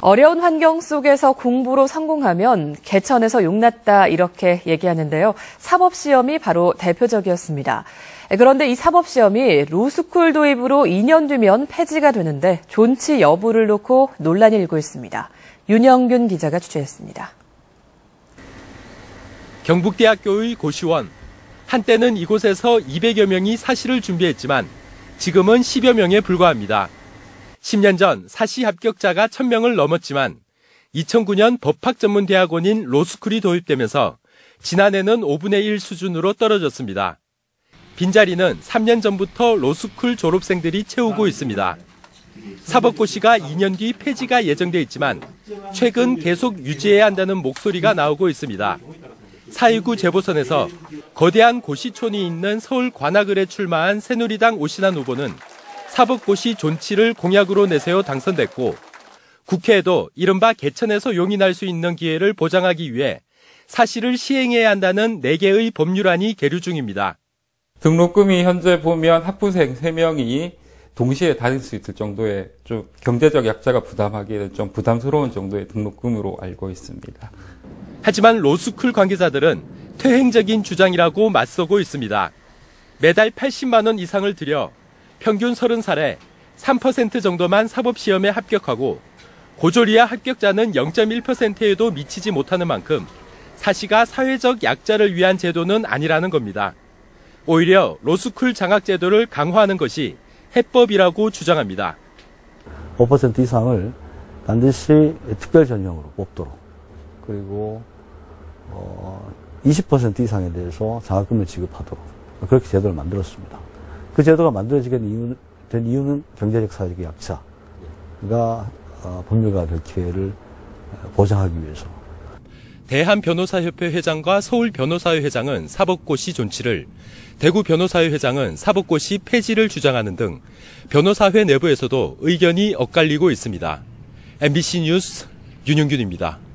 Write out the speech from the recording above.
어려운 환경 속에서 공부로 성공하면 개천에서 용났다 이렇게 얘기하는데요. 사법시험이 바로 대표적이었습니다. 그런데 이 사법시험이 로스쿨 도입으로 2년 뒤면 폐지가 되는데 존치 여부를 놓고 논란이 일고 있습니다. 윤영균 기자가 취재했습니다. 경북대학교의 고시원. 한때는 이곳에서 200여 명이 사시를 준비했지만 지금은 10여 명에 불과합니다. 10년 전 사시 합격자가 1000명을 넘었지만 2009년 법학 전문 대학원인 로스쿨이 도입되면서 지난해는 5분의 1 수준으로 떨어졌습니다. 빈자리는 3년 전부터 로스쿨 졸업생들이 채우고 있습니다. 사법고시가 2년 뒤 폐지가 예정돼 있지만 최근 계속 유지해야 한다는 목소리가 나오고 있습니다. 4.19 재보선에서 거대한 고시촌이 있는 서울 관악을에 출마한 새누리당 오신환 후보는 사법고시 존치를 공약으로 내세워 당선됐고 국회에도 이른바 개천에서 용인할 수 있는 기회를 보장하기 위해 사실을 시행해야 한다는 4개의 법률안이 계류 중입니다. 등록금이 현재 보면 학부생 3명이 동시에 다닐 수 있을 정도의 좀 경제적 약자가 부담하기에는 좀 부담스러운 정도의 등록금으로 알고 있습니다. 하지만 로스쿨 관계자들은 퇴행적인 주장이라고 맞서고 있습니다. 매달 80만 원 이상을 들여 평균 30살에 3% 정도만 사법시험에 합격하고 고졸이야 합격자는 0.1%에도 미치지 못하는 만큼 사시가 사회적 약자를 위한 제도는 아니라는 겁니다. 오히려 로스쿨 장학 제도를 강화하는 것이 해법이라고 주장합니다. 5% 이상을 반드시 특별 전형으로 뽑도록 그리고 어, 20% 이상에 대해서 장학금을 지급하도록 그렇게 제도를 만들었습니다. 그 제도가 만들어지게 된 이유는, 경제적 사회적 약자가 어, 법률가 될 기회를 보장하기 위해서. 대한변호사협회 회장과 서울변호사회 회장은 사법고시 존치를, 대구변호사회 회장은 사법고시 폐지를 주장하는 등 변호사회 내부에서도 의견이 엇갈리고 있습니다. MBC 뉴스 윤용균입니다.